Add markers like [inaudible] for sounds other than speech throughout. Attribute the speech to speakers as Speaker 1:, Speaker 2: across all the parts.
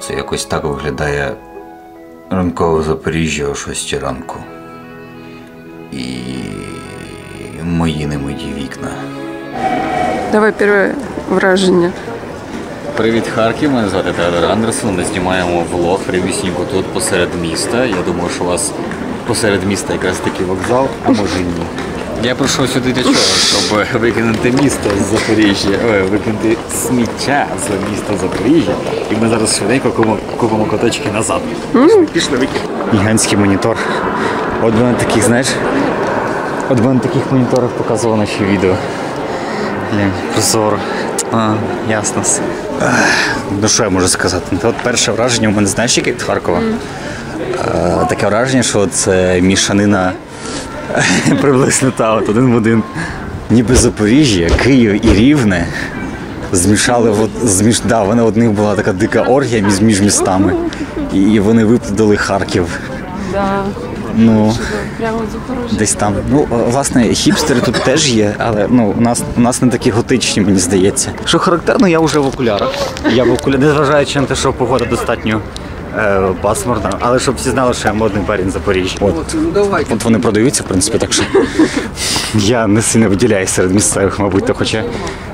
Speaker 1: Це якось так виглядає ранкове Запоріжжя о 6 ранку. І мої немиті вікна.
Speaker 2: Давай перше враження.
Speaker 3: Привіт, Харків. Мене звати Теодор Андерсон. Ми знімаємо влог прямісінько тут посеред міста. Я думаю, що у вас посеред міста якраз такий вокзал, а може і ні. Я прийшов сюди для чого? [laughs] Щоб викинути місто з Запоріжжя, ой, викинути сміття з міста Запоріжжя. І ми зараз швиденько купимо, купимо коточки назад. Пішли, пішли викинути. Гігантський монітор. От на таких, знаєш, от на таких моніторах показував наші відео. Глянь, прозоро. А, ясно. Ну що я можу сказати? От перше враження у мене знаєш, яке від Харкова? Е, таке враження, що це мішанина [laughs] приблизно та от один в один. Ніби Запоріжжя, Київ і Рівне. Змішали в зміш... да, вони в них була така дика оргія між, між містами. І, і вони виплодили Харків.
Speaker 2: Да.
Speaker 3: Ну.
Speaker 2: Прямо.
Speaker 3: Десь там. Ну, е, власне, хіпстери тут теж є, але ну, у нас, у нас не такі готичні, мені здається. Що характерно, я вже в окулярах. Я в окулярах, незважаючи на те, що погода достатньо е, пасмурна, але щоб всі знали, що я модний парень Запоріжжя. От. От вони продаються, в принципі, так що я не сильно виділяюсь серед місцевих, мабуть, то хоча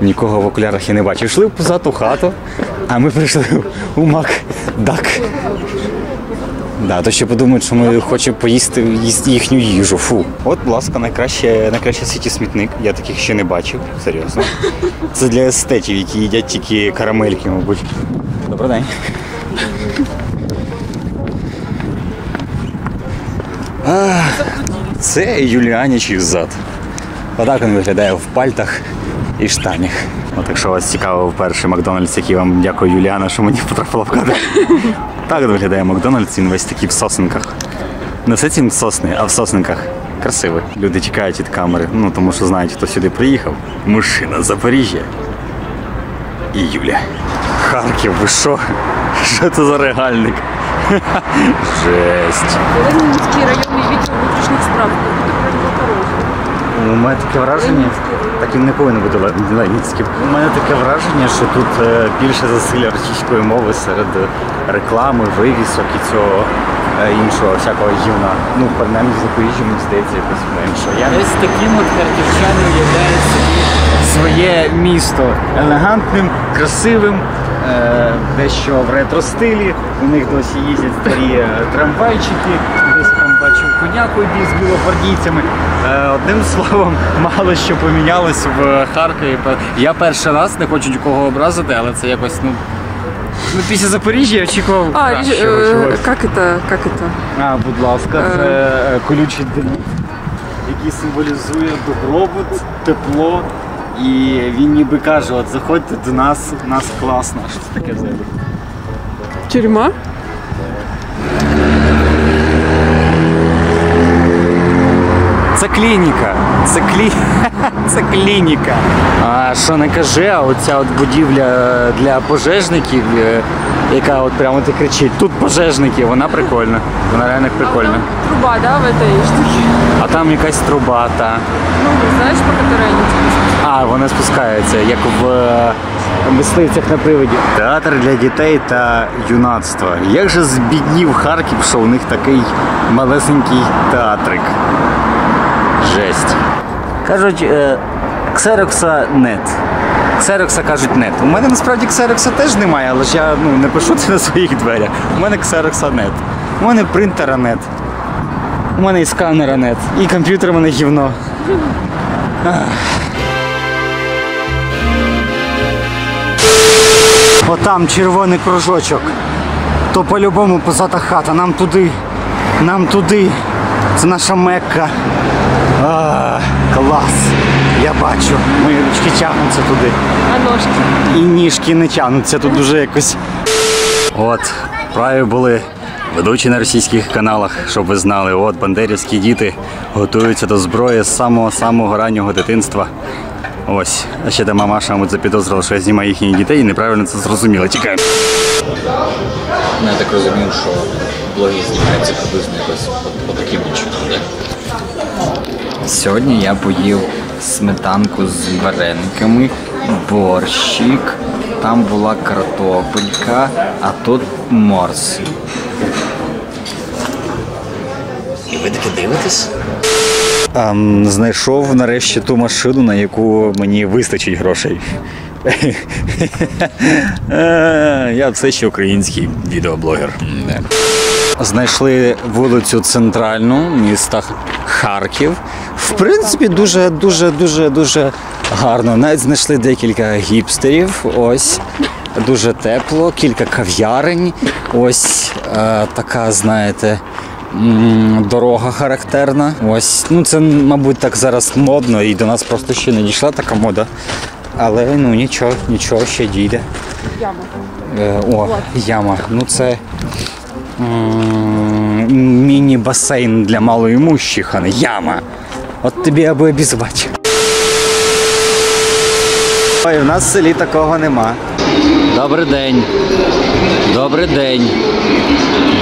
Speaker 3: нікого в окулярах я не бачив. Йшли в позату хату, а ми прийшли у Макдак. Да, то ще подумають, що ми хочемо поїсти їсти їхню їжу. Фу. От, будь ласка, найкраще, найкраще в світі смітник. Я таких ще не бачив, серйозно. Це для естетів, які їдять тільки карамельки, мабуть. Добрий день. А, Це Юліанічий зад. Отак він виглядає в пальтах і штанях. От якщо вас цікаво перший Макдональдс, який вам дякую, Юліана, що мені потрапила в кадр. Так виглядає Макдональдс, він весь такий в сосенках. Не все ці сосни, а в сосенках. Красивий. Люди тікають від камери, ну тому що знають, хто сюди приїхав. Мужчина з Запоріжжя. І Юля. Харків, ви що? Що це за регальник? [laughs] Жесть.
Speaker 2: Ленінський районний відділ внутрішніх справ. Буде прямо
Speaker 3: У мене таке враження, так він не повинен бути ле- ленінським. У мене таке враження, що тут е, більше засилля російської мови серед реклами, вивісок і цього е, іншого всякого гівна. Ну, принаймні в Запоріжжі, мені здається, якось менше. Я десь таким от харківчани уявляє собі своє місто елегантним, красивим. е, Дещо в ретро-стилі, у них досі їздять старі е, трамвайчики, десь там бачив коняку йде з білогвардійцями. Е, Одним словом, [laughs] мало що помінялось в Харкові. Я перший раз не хочу нікого образити, але це якось ну. Ну, після Запоріжжя я очікував.
Speaker 2: А,
Speaker 3: кращого
Speaker 2: э,
Speaker 3: чогось.
Speaker 2: как это, как это?
Speaker 3: А, будь ласка, це е, колючий дріт, який символізує добробут, тепло. І він ніби каже: от заходьте до нас, у нас класно. Що це таке взагалі?
Speaker 2: Тюрьма?
Speaker 3: Це клініка. Це клі... [laughs] це клініка. А що не каже, а оця от будівля для пожежників, е, яка от прямо ти кричить, тут пожежники, вона прикольна. Вона реально прикольна.
Speaker 2: Труба, да, в этой штуке?
Speaker 3: А там якась труба та.
Speaker 2: Ну, знаешь, по которой они
Speaker 3: А, вона спускається, як в е, мисливцях на приводі. Театр для дітей та юнацтва. Як же збіднів Харків, що у них такий малесенький театрик. Жесть. Кажуть, е, ксерокса нет. Ксерокса кажуть нет. У мене насправді ксерокса теж немає, але ж я ну, не пишу це на своїх дверях. У мене ксерокса нет. У мене принтера нет. У мене і сканера нет. І комп'ютер у мене гівно. Отам червоний кружочок. То по-любому позата хата. Нам туди. Нам туди. Це наша мекка. А, клас. Я бачу. Мої ручки тягнуться туди.
Speaker 2: А ножки?
Speaker 3: І ніжки не тягнуться тут дуже якось. От, праві були ведучі на російських каналах, щоб ви знали, от бандерівські діти готуються до зброї з самого-самого раннього дитинства. Ось, а ще та мамаша, мабуть, запідозрила, що я знімаю їхніх дітей і неправильно це зрозуміла. Тікаю.
Speaker 1: Ну, я так розумію, що блоги знімаються приблизно якось по, по таким чином, так? Сьогодні я поїв сметанку з варениками, борщик, там була картопелька, а тут морс. І ви таки дивитесь?
Speaker 3: Ем, знайшов нарешті ту машину, на яку мені вистачить грошей. Е, Я все ще український відеоблогер. Знайшли вулицю центральну міста Харків. В принципі, дуже, дуже, дуже, дуже гарно. Навіть знайшли декілька гіпстерів. Ось. Дуже тепло, кілька кав'ярень. Ось е, така, знаєте, дорога характерна. Ось. Ну це, мабуть, так зараз модно і до нас просто ще не дійшла така мода. Але ну нічого, нічого ще дійде.
Speaker 2: Яма.
Speaker 3: Е, о, яма. Ну це міні-басейн для малоімущих, а не яма. От тобі аби обізвати. Ой, у нас в селі такого нема. Добрий день. Добрий день.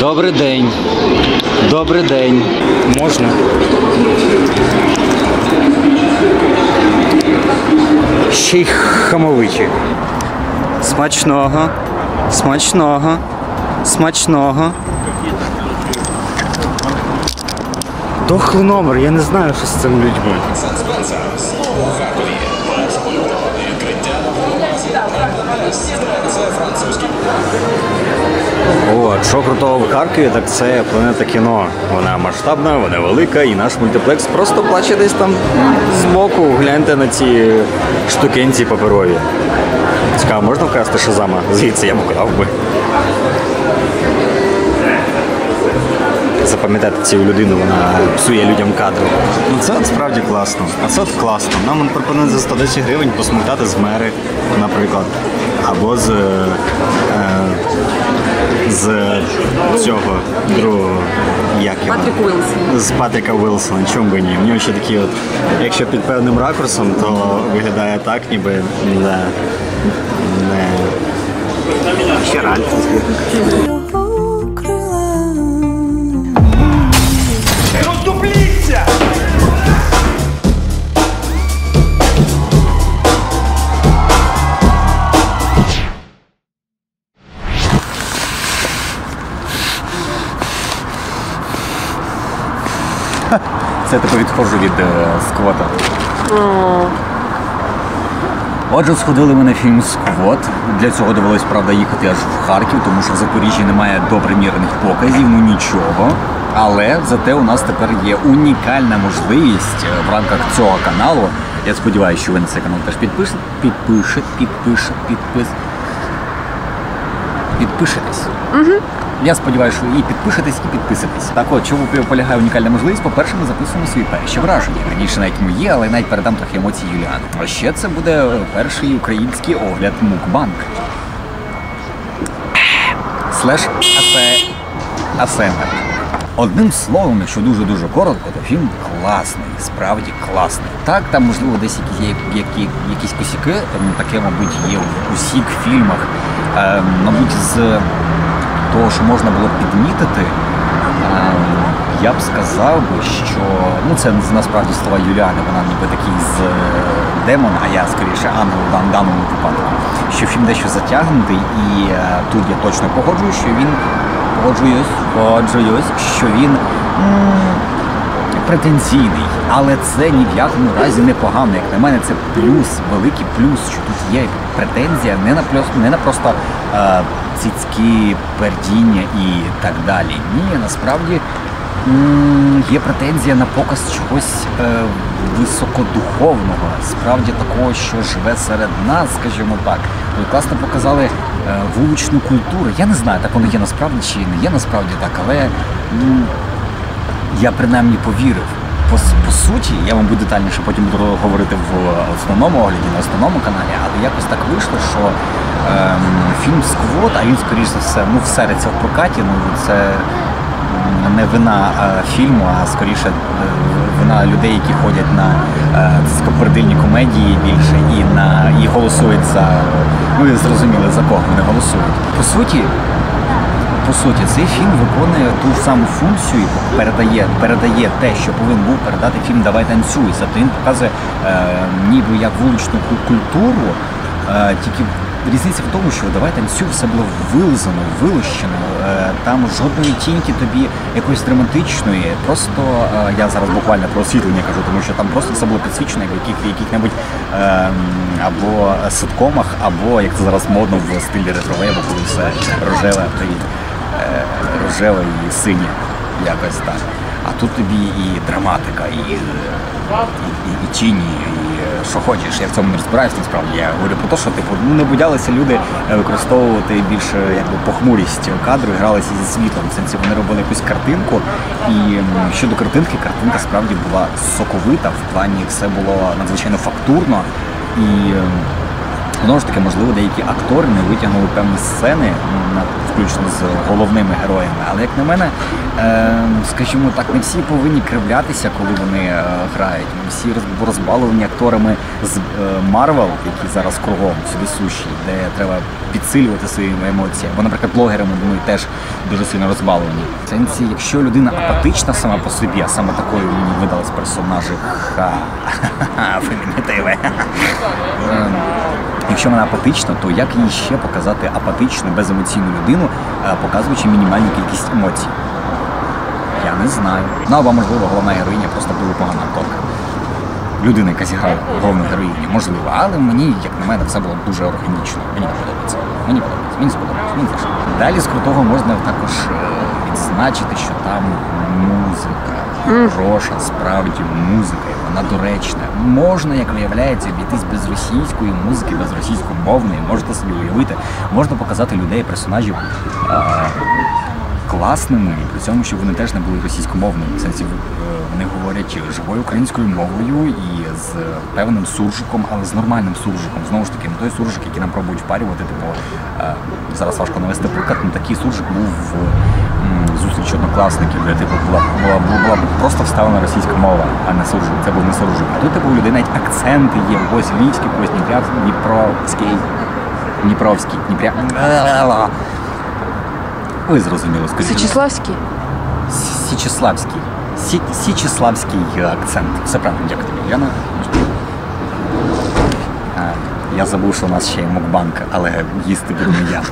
Speaker 3: Добрий день. Добрий день. Можна? Ще й хамовичі. Смачного. Смачного. Смачного. Дохлий номер, я не знаю, що з цими людьми. О, що крутого в Харкові, так це планета кіно. Вона масштабна, вона велика, і наш мультиплекс просто плаче десь там з боку. Гляньте на ці штукенці паперові. Цікаво, можна вкрасти шазама? Звідси я б украв би. Запам'ятати цю людину, вона псує людям кадри. Ну це от справді класно. А це от класно. Нам пропонують за 110 гривень посмоктати з мери, наприклад. Або з. Е, з цього другого як його?
Speaker 2: Патрік Уілсон.
Speaker 3: З Патріка Вілсона, чому би ні? В нього ще такі от, якщо під певним ракурсом, то виглядає так, ніби не. не... Ще раль. Це я типу відходжу від е, сквота. Отже, сходили ми на фільм Сквот. Для цього довелось, правда, їхати аж в Харків, тому що в Запоріжжі немає допримірних показів, ну нічого. Але зате у нас тепер є унікальна можливість е, в рамках цього каналу. Я сподіваюся, що ви на цей канал теж підпишете. Підпишете, підпишете, підпис. Підпишетесь. Я сподіваюся, що і підпишетесь, і підписуйтесь. Так от, чому полягає унікальна можливість? По-перше, ми записуємо свої перші враження. Раніше навіть мої, але навіть передам трохи емоцій Юліани. А ще це буде перший український огляд Мукбанк. Слеш. АСМР. Одним словом, якщо дуже-дуже коротко, то фільм класний, справді класний. Так, там можливо десь якісь, які, якісь косяки, таке, мабуть, є в усіх фільмах. Е, мабуть, з того, що можна було підмітити, е, я б сказав би, що ну це насправді слова Юліани, вона ніби такий з е, демон, а я скоріше ангел в даному випадку. Що фільм дещо затягнутий, і е, тут я точно погоджуюсь, що він погоджуюсь, погоджуюсь, що він претензійний, але це ні в якому разі не погано. Як на мене, це плюс, великий плюс, що тут є претензія не на плюс, не на просто е, цицьки, пердіння і так далі. Ні, насправді є претензія на показ чогось е, високодуховного, справді такого, що живе серед нас, скажімо так. Ви класно показали е, вуличну культуру. Я не знаю, так воно є насправді чи не є насправді так, але. м, я принаймні повірив. По, по суті, я вам буду детальніше потім буду говорити в основному огляді на основному каналі, але якось так вийшло, що ем, фільм Сквот, а він скоріш за все ну, всериться в прокаті. Ну це не вина е, фільму, а скоріше е, вина людей, які ходять на е, скопердильні комедії більше і на і голосують за ну ви зрозуміли за кого вони голосують. По суті, по суті, цей фільм виконує ту саму функцію передає, передає те, що повинен був передати фільм Давай танцюй. Тобто він показує е, ніби як вуличну культуру, е, тільки різниця в тому, що давай танцю все було вилизано, вилущено. Е, Там жодної тіньки тобі якоїсь драматичної. Просто е, я зараз буквально про освітлення кажу, тому що там просто все було підсвічено як в яких, яких-небудь е, або ситкомах, або як це зараз модно в стилі ретровейбу, коли все рожеве, е, рожеве і синє, якось так. А тут тобі і драматика, і, і, і, і тіні, і е, що хочеш. Я в цьому не розбираюся насправді. Я говорю про те, що типу не боялися люди е, використовувати більше якби похмурість кадру, і гралися зі світлом. В сенсі вони робили якусь картинку. І щодо картинки, картинка справді була соковита. В плані все було надзвичайно фактурно і. Ем, Знову ж таки, можливо, деякі актори не витягнули певні сцени, ну, включно з головними героями. Але як на мене, е, скажімо так, не всі повинні кривлятися, коли вони е, грають. Всі роз- розбаловані акторами з Марвел, які зараз кругом сюди суші, де треба підсилювати свої емоції. Бо, наприклад, блогери, ми теж дуже сильно розбаловані. В сенсі, якщо людина апатична сама по собі, а саме такою мені видалась персонажі ха фемінітиви. Якщо вона апатична, то як їй ще показати апатичну, беземоційну людину, е, показуючи мінімальну кількість емоцій? Я не знаю. Ну або можливо головна героїня просто дуже погана акторка. Людина, яка зіграла головну героїню, можливо, але мені, як на мене, все було дуже органічно. Мені подобається. Мені подобається, мені сподобається, мені теж. Далі з крутого можна також е, відзначити, що там музика. Хороша, справді музика, і вона доречна. Можна, як виявляється, обійтись без російської музики, без російськомовної. Можете собі уявити, можна показати людей, персонажів а, класними, і при цьому, щоб вони теж не були російськомовними. В сенсі е, вони говорять живою українською мовою і з певним суржиком, але з нормальним суржиком. Знову ж таки, не той суржик, який нам пробують впарювати. Типу е, зараз важко навести приклад, ну такий суржик був в м, зустрічі однокласників, де типу була, була, була, була просто вставлена російська мова, а не суржик. Це був не суржик. А тут типу у людей навіть акценти є. Ось львівський, ось дніпря- дніпровський, дніпровський, Ви зрозуміли, скажіть.
Speaker 2: Січеславський?
Speaker 3: Січеславський. Сі, Січеславський акцент. Все правильно, дякую тобі, Яна. Я забув, що у нас ще є мукбанк, але їсти буду не я.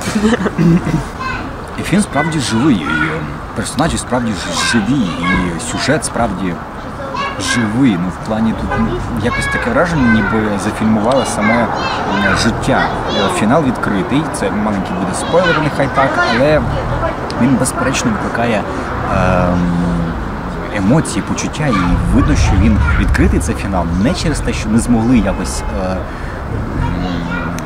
Speaker 3: І фільм справді живий, і е, персонажі справді живі, і сюжет справді живий. Ну, в плані тут ну, якось таке враження, ніби зафільмували саме життя. Е, Фінал відкритий, це маленький буде спойлер, нехай так, але він безперечно викликає ем, емоції, почуття, і видно, що він відкритий цей фінал не через те, що не змогли якось. Е,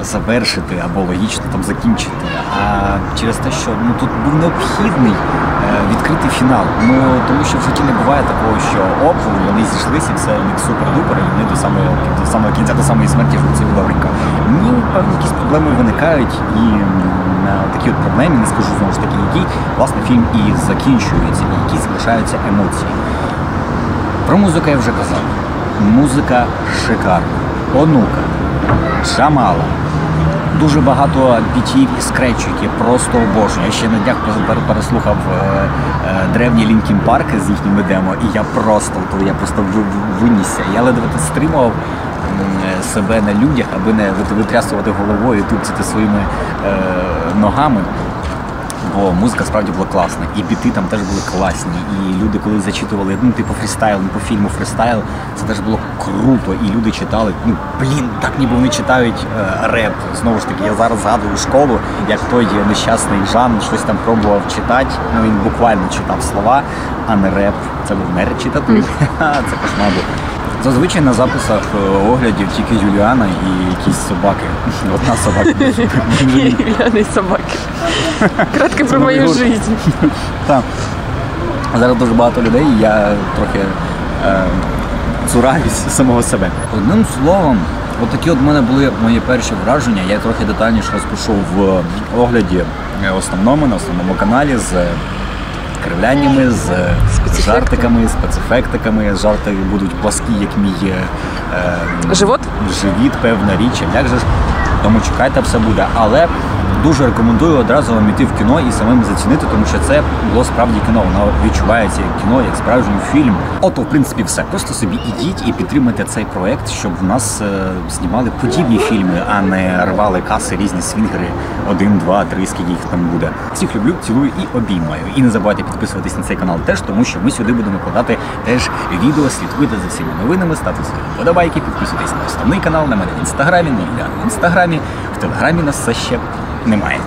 Speaker 3: завершити або логічно там закінчити, а через те, що ну тут був необхідний е, відкритий фінал. Ну тому що в житті не буває такого, що оп, вони зійшлися, і все у них супер-дупер, і вони до самого до самого кінця, до самої смерті живуть собі добренько. Ні, певні якісь проблеми виникають, і такі от проблеми, не скажу знову ж таки, які власне фільм і закінчується, і які залишаються емоції. Про музику я вже казав. Музика шикарна. Онука, Джамала. Дуже багато бітів і скретчу, які просто обожнюю. Я ще на днях переслухав е, е, древні Лінкін Парк з їхніми демо, і я просто то я просто ви- ви- винісся. Я ледве стримував е, себе на людях, аби не витрясувати головою і тупцяти своїми ногами. Бо музика справді була класна, і біти там теж були класні. І люди, коли зачитували, ну, типу фрістайл, ну, по фільму фрістайл, це теж було круто. І люди читали, ну блін, так ніби вони читають е, реп. Знову ж таки, я зараз згадую школу, як той нещасний Жан щось там пробував читати. Ну він буквально читав слова, а не реп. Це був не речитатив. [laughs] Це кошмар був. Зазвичай на записах е, оглядів тільки Юліана і якісь собаки. [laughs] Одна собака. [laughs] [laughs]
Speaker 2: Юліани собаки. Кратко про мою жизнь.
Speaker 3: Так. Зараз дуже багато людей, і я трохи е, цураюсь самого себе. Одним словом, от такі от в мене були мої перші враження. Я трохи детальніше розпишу в огляді е, основному, на основному каналі з кривляннями, з жартиками, спецефектиками. Жарти будуть пласкі, як мій е, е,
Speaker 2: Живот?
Speaker 3: живіт, певна річ. Як же ж? Тому чекайте, все буде. Але дуже рекомендую одразу вам іти в кіно і самим зацінити, тому що це було справді кіно. Воно відчувається як кіно, як справжній фільм. Ото, в принципі, все. Просто собі ідіть і підтримайте цей проект, щоб в нас е, знімали подібні фільми, а не рвали каси різні свінгери. Один, два, три, скільки їх там буде. Всіх люблю, цілую і обіймаю. І не забувайте підписуватись на цей канал теж, тому що ми сюди будемо викладати теж відео, слідкуйте за всіма новинами, ставте свої вподобайки, підписуйтесь на основний канал, на мене в інстаграмі, на Ілля в інстаграмі. В телеграмі нас все ще немає.